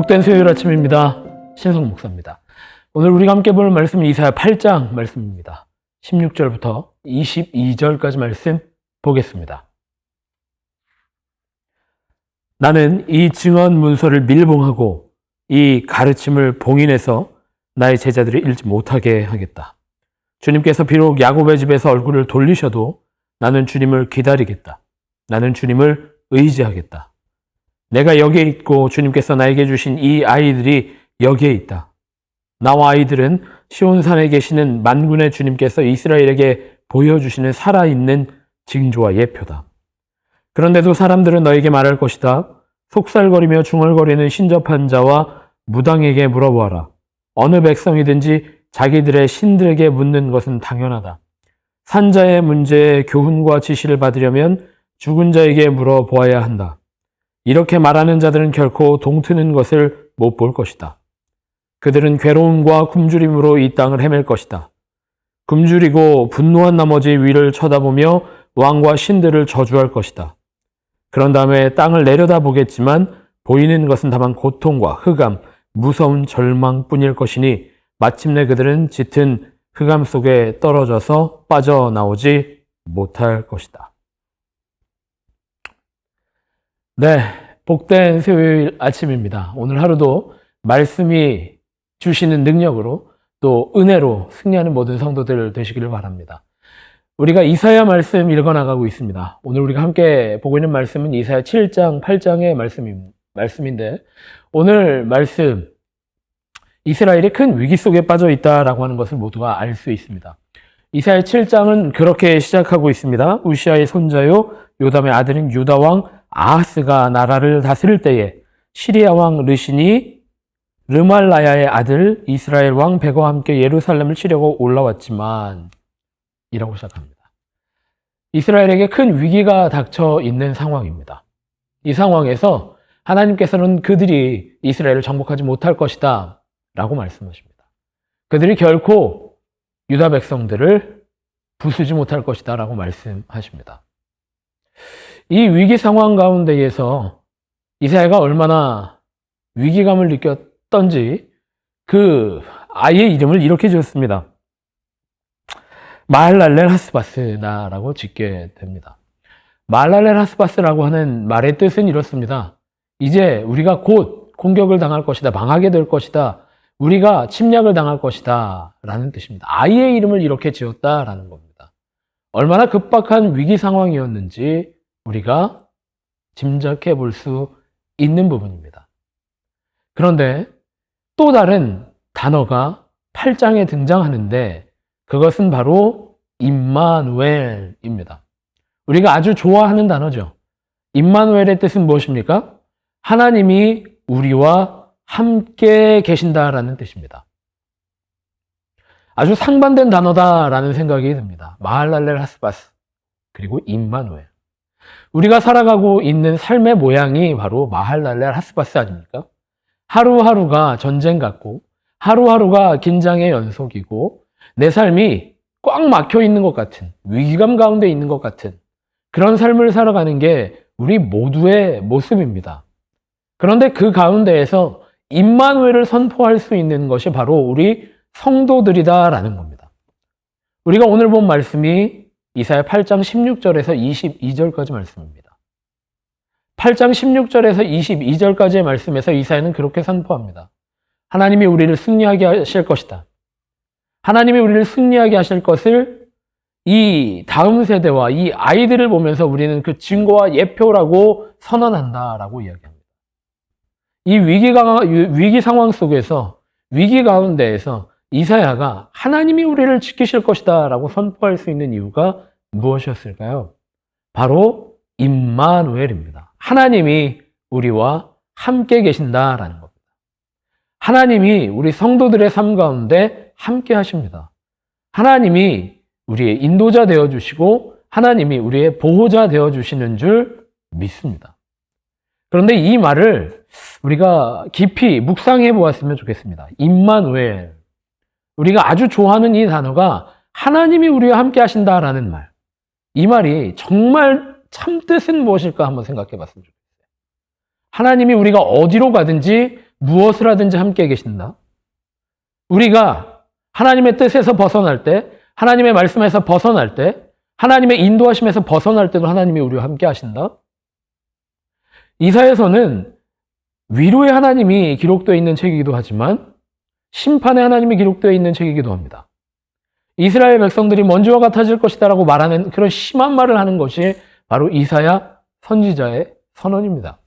복된 수요일 아침입니다. 신성 목사입니다. 오늘 우리가 함께 볼 말씀은 이사야 8장 말씀입니다. 16절부터 22절까지 말씀 보겠습니다. 나는 이 증언 문서를 밀봉하고 이 가르침을 봉인해서 나의 제자들이 읽지 못하게 하겠다. 주님께서 비록 야곱의 집에서 얼굴을 돌리셔도 나는 주님을 기다리겠다. 나는 주님을 의지하겠다. 내가 여기에 있고 주님께서 나에게 주신 이 아이들이 여기에 있다. 나와 아이들은 시온산에 계시는 만군의 주님께서 이스라엘에게 보여주시는 살아있는 징조와 예표다. 그런데도 사람들은 너에게 말할 것이다. 속살거리며 중얼거리는 신접한 자와 무당에게 물어보아라. 어느 백성이든지 자기들의 신들에게 묻는 것은 당연하다. 산자의 문제에 교훈과 지시를 받으려면 죽은 자에게 물어보아야 한다. 이렇게 말하는 자들은 결코 동트는 것을 못 볼 것이다. 그들은 괴로움과 굶주림으로 이 땅을 헤맬 것이다. 굶주리고 분노한 나머지 위를 쳐다보며 왕과 신들을 저주할 것이다. 그런 다음에 땅을 내려다보겠지만 보이는 것은 다만 고통과 흑암, 무서운 절망뿐일 것이니 마침내 그들은 짙은 흑암 속에 떨어져서 빠져나오지 못할 것이다. 네, 복된 수요일 아침입니다. 오늘 하루도 말씀이 주시는 능력으로 또 은혜로 승리하는 모든 성도들 되시기를 바랍니다. 우리가 이사야 말씀 읽어나가고 있습니다. 오늘 우리가 함께 보고 있는 말씀은 이사야 7장, 8장의 말씀입니다. 말씀인데 오늘 말씀 이스라엘이 큰 위기 속에 빠져 있다라고 하는 것을 모두가 알 수 있습니다. 이사야 7장은 그렇게 시작하고 있습니다. 우시아의 손자요 요담의 아들인 유다 왕 아하스가 나라를 다스릴 때에 시리아 왕 르신이 르말라야의 아들 이스라엘 왕 베거와 함께 예루살렘을 치려고 올라왔지만 이라고 시작합니다. 이스라엘에게 큰 위기가 닥쳐 있는 상황입니다. 이 상황에서 하나님께서는 그들이 이스라엘을 정복하지 못할 것이다 라고 말씀하십니다. 그들이 결코 유다 백성들을 부수지 못할 것이다 라고 말씀하십니다. 이 위기 상황 가운데에서 이사야가 얼마나 위기감을 느꼈던지 그 아이의 이름을 이렇게 지었습니다. 마할랄렐 하스바스나라고 짓게 됩니다. 마할랄렐 하스바스라고 하는 말의 뜻은 이렇습니다. 이제 우리가 곧 공격을 당할 것이다. 망하게 될 것이다. 우리가 침략을 당할 것이다. 라는 뜻입니다. 아이의 이름을 이렇게 지었다라는 겁니다. 얼마나 급박한 위기 상황이었는지 우리가 짐작해 볼 수 있는 부분입니다. 그런데 또 다른 단어가 8장에 등장하는데 그것은 바로 임마누엘입니다. 우리가 아주 좋아하는 단어죠. 임마누엘의 뜻은 무엇입니까? 하나님이 우리와 함께 계신다라는 뜻입니다. 아주 상반된 단어다라는 생각이 듭니다. 마할랄렐 하스바스 그리고 임마누엘. 우리가 살아가고 있는 삶의 모양이 바로 마할랄렐 하스바스 아닙니까? 하루하루가 전쟁 같고 하루하루가 긴장의 연속이고 내 삶이 꽉 막혀 있는 것 같은 위기감 가운데 있는 것 같은 그런 삶을 살아가는 게 우리 모두의 모습입니다. 그런데 그 가운데에서 임마누엘을 선포할 수 있는 것이 바로 우리 성도들이다라는 겁니다. 우리가 오늘 본 말씀이 이사야 8장 16절에서 22절까지 말씀입니다. 8장 16절에서 22절까지의 말씀에서 이사야는 그렇게 선포합니다. 하나님이 우리를 승리하게 하실 것이다. 하나님이 우리를 승리하게 하실 것을 이 다음 세대와 이 아이들을 보면서 우리는 그 증거와 예표라고 선언한다라고 이야기합니다. 이 위기가, 위기 상황 속에서 위기 가운데에서 이사야가 하나님이 우리를 지키실 것이다 라고 선포할 수 있는 이유가 무엇이었을까요? 바로 임마누엘입니다. 하나님이 우리와 함께 계신다라는 겁니다. 하나님이 우리 성도들의 삶 가운데 함께 하십니다. 하나님이 우리의 인도자 되어 주시고 하나님이 우리의 보호자 되어 주시는 줄 믿습니다. 그런데 이 말을 우리가 깊이 묵상해 보았으면 좋겠습니다. 임마누엘. 우리가 아주 좋아하는 이 단어가 하나님이 우리와 함께 하신다라는 말. 이 말이 정말 참 뜻은 무엇일까 한번 생각해 봤으면 좋겠어요. 하나님이 우리가 어디로 가든지 무엇을 하든지 함께 계신다. 우리가 하나님의 뜻에서 벗어날 때, 하나님의 말씀에서 벗어날 때, 하나님의 인도하심에서 벗어날 때도 하나님이 우리와 함께 하신다. 이사에서는 위로의 하나님이 기록되어 있는 책이기도 하지만 심판의 하나님이 기록되어 있는 책이기도 합니다. 이스라엘 백성들이 먼지와 같아질 것이다라고 말하는 그런 심한 말을 하는 것이 바로 이사야 선지자의 선언입니다.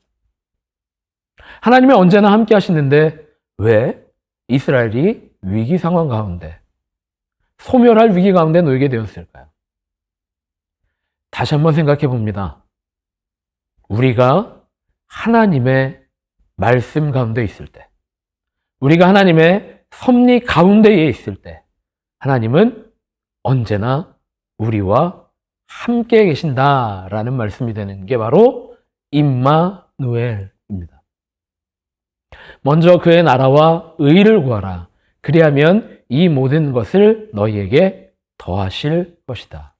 하나님이 언제나 함께 하시는데 왜 이스라엘이 위기 상황 가운데 소멸할 위기 가운데 놓이게 되었을까요? 다시 한번 생각해 봅니다. 우리가 하나님의 말씀 가운데 있을 때, 우리가 하나님의 섭리 가운데에 있을 때, 하나님은 언제나 우리와 함께 계신다라는 말씀이 되는 게 바로 임마누엘입니다. 먼저 그의 나라와 의를 구하라. 그리하면 이 모든 것을 너희에게 더하실 것이다.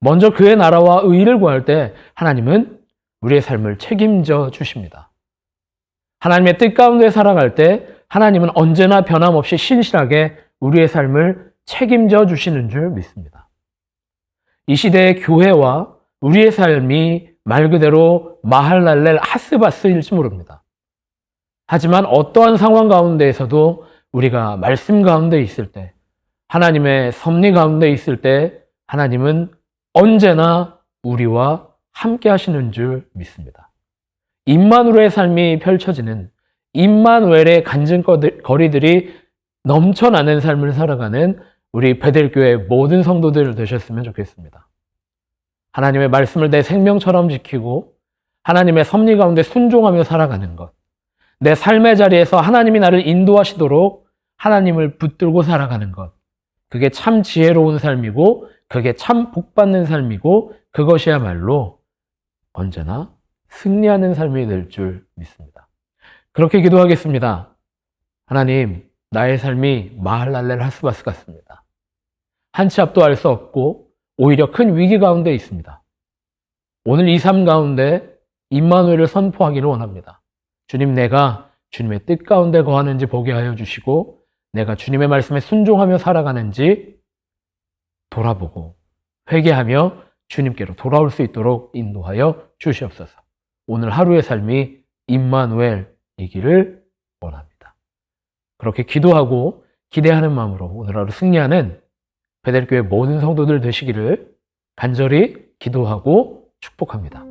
먼저 그의 나라와 의를 구할 때 하나님은 우리의 삶을 책임져 주십니다. 하나님의 뜻 가운데 살아갈 때 하나님은 언제나 변함없이 신실하게 우리의 삶을 책임져 주시는 줄 믿습니다. 이 시대의 교회와 우리의 삶이 말 그대로 마할랄렐 하스바스일지 모릅니다. 하지만 어떠한 상황 가운데에서도 우리가 말씀 가운데 있을 때, 하나님의 섭리 가운데 있을 때, 하나님은 언제나 우리와 함께 하시는 줄 믿습니다. 임마누엘의 삶이 펼쳐지는 임마누엘의 간증거리들이 넘쳐나는 삶을 살아가는 우리 베델교회 모든 성도들 되셨으면 좋겠습니다. 하나님의 말씀을 내 생명처럼 지키고 하나님의 섭리 가운데 순종하며 살아가는 것. 내 삶의 자리에서 하나님이 나를 인도하시도록 하나님을 붙들고 살아가는 것. 그게 참 지혜로운 삶이고 그게 참 복받는 삶이고 그것이야말로 언제나 승리하는 삶이 될 줄 믿습니다. 그렇게 기도하겠습니다. 하나님, 나의 삶이 마할랄렐 하스바스 같습니다. 한치 앞도 알 수 없고 오히려 큰 위기 가운데 있습니다. 오늘 이 삶 가운데 임마누엘을 선포하기를 원합니다. 주님, 내가 주님의 뜻 가운데 거하는지 보게 하여 주시고 내가 주님의 말씀에 순종하며 살아가는지 돌아보고 회개하며 주님께로 돌아올 수 있도록 인도하여 주시옵소서. 오늘 하루의 삶이 임마누엘 이기를 원합니다. 그렇게 기도하고 기대하는 마음으로 오늘 하루 승리하는 베델교회 모든 성도들 되시기를 간절히 기도하고 축복합니다.